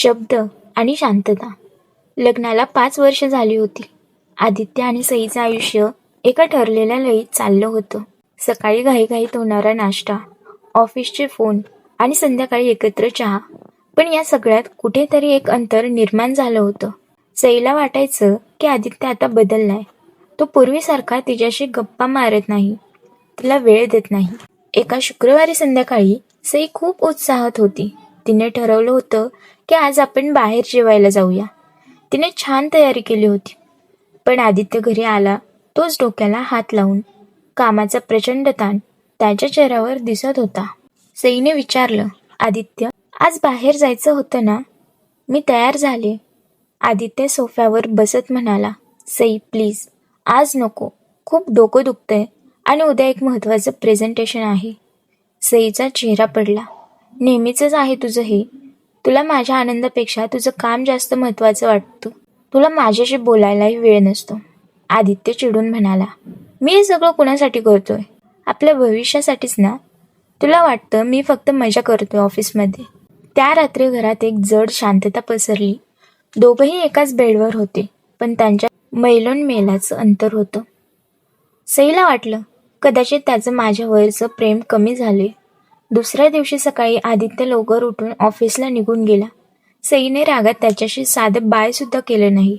शब्द आणि शांतता. लग्नाला पाच वर्ष झाली होती. आदित्य आणि सईचं आयुष्य एका ठरलेल्या लयीत चाललं होतं. सकाळी घाईघाईत होणारा नाश्ता ऑफिसचे फोन आणि संध्याकाळी एकत्र चहा. पण या सगळ्यात कुठेतरी एक अंतर निर्माण झालं होतं. सईला वाटायचं की आदित्य आता बदललाय. तो पूर्वीसारखा तिच्याशी गप्पा मारत नाही. तिला वेळ देत नाही. एका शुक्रवारी संध्याकाळी सई खूप उत्साहात होती. तिने ठरवलं होतं की आज आपण बाहेर जेवायला जाऊया. तिने छान तयारी केली होती. पण आदित्य घरी आला तोच डोक्याला हात लावून कामाचा प्रचंड ताण त्याच्या चेहऱ्यावर दिसत होता. सईने विचारलं आदित्य आज बाहेर जायचं होतं ना? मी तयार झाले. आदित्य सोफ्यावर बसत म्हणाला सई प्लीज आज नको. खूप डोकं दुखतंय आणि उद्या एक महत्त्वाचं प्रेझेंटेशन आहे. सईचा चेहरा पडला. नेहमीचंच आहे तुझं हे. तुला माझ्या आनंदापेक्षा तुझं काम जास्त महत्त्वाचं वाटतं. तुला माझ्याशी बोलायलाही वेळ नसतो. आदित्य चिडून म्हणाला मी हे सगळं कुणासाठी करतोय? आपल्या भविष्यासाठीच ना? तुला वाटतं मी फक्त मजा करतोय ऑफिसमध्ये. त्या रात्री घरात एक जड शांतता पसरली. दोघंही एकाच बेडवर होते पण त्यांच्या मैलोन मेलाचं अंतर होतं. सईला वाटलं कदाचित त्याचं माझ्यावरचं प्रेम कमी झाले दुसऱ्या दिवशी सकाळी आदित्य लवकर उठून ऑफिसला निघून गेला. सईने रागात त्याच्याशी साधं बाय सुद्धा केलं नाही.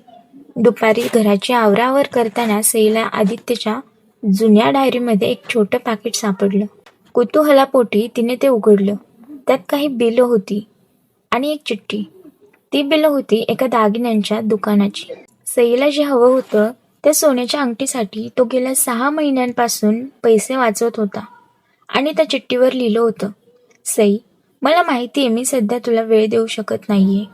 दुपारी घराची आवरावर करताना सईला आदित्यच्या जुन्या डायरीमध्ये एक छोटं पाकिट सापडलं. कुतूहलापोटी तिने ते उघडलं. त्यात काही बिलं होती आणि एक चिठ्ठी. ती बिलं होती एका दागिन्यांच्या दुकानाची. सईला जे हवं होतं त्या सोन्याच्या अंगठीसाठी तो गेल्या सहा महिन्यांपासून पैसे वाचवत होता. आणि त्या चिठ्ठीवर लिहिलं होतं सई मला माहिती आहे मी सध्या तुला वेळ देऊ शकत नाहीये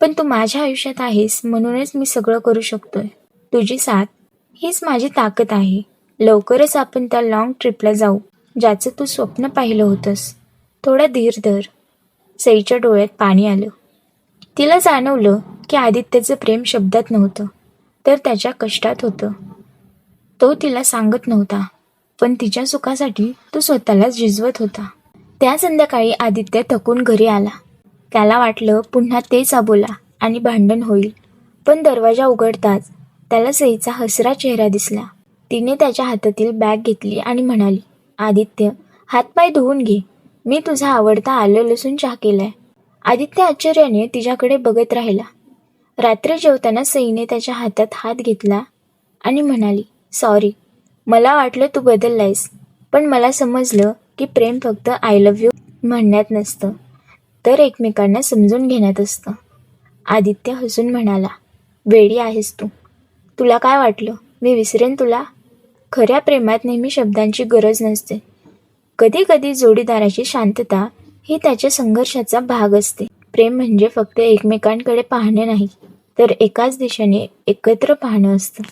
पण तू माझ्या आयुष्यात आहेस म्हणूनच मी सगळं करू शकतोय. तुझी साथ हीच माझी ताकद आहे. लवकरच आपण त्या लॉंग ट्रिपला जाऊ ज्याचं तू स्वप्न पाहिलं होतंस. थोडा धीर धर. सईच्या डोळ्यात पाणी आलं. तिला जाणवलं की आदित्यचं प्रेम शब्दात नव्हतं तर त्याच्या कष्टात होतं. तो तिला सांगत नव्हता पण तिच्या सुखासाठी तो स्वतःलाच झिजवत होता. त्या संध्याकाळी आदित्य थकून घरी आला. त्याला वाटलं पुन्हा तेच आबोला आणि भांडण होईल. पण दरवाजा उघडताच त्याला सईचा हसरा चेहरा दिसला. तिने त्याच्या हातातील बॅग घेतली आणि म्हणाली आदित्य हातपाय धुवून घे. मी तुझा आवडता आलं लसूण चहा केलाय. आदित्य आश्चर्याने तिच्याकडे बघत राहिला. रात्री जेवताना सईने त्याच्या हातात हात घेतला आणि म्हणाली सॉरी मला वाटलं तू बदललायस पण मला समजलं की प्रेम फक्त आय लव्ह यू म्हणण्यात नसतं. तर एकमेकांना समजून घेण्यात असतं. आदित्य हसून म्हणाला वेडी आहेस तू. तुला काय वाटलं? मी विसरेन तुला? खऱ्या प्रेमात नेहमी शब्दांची गरज नसते. कधी कधी जोडीदाराची शांतता ही त्याच्या संघर्षाचा भाग असते. प्रेम म्हणजे फक्त एकमेकांकडे पाहणे नाही तर एकाच दिशेने एकत्र पाहणं असतं.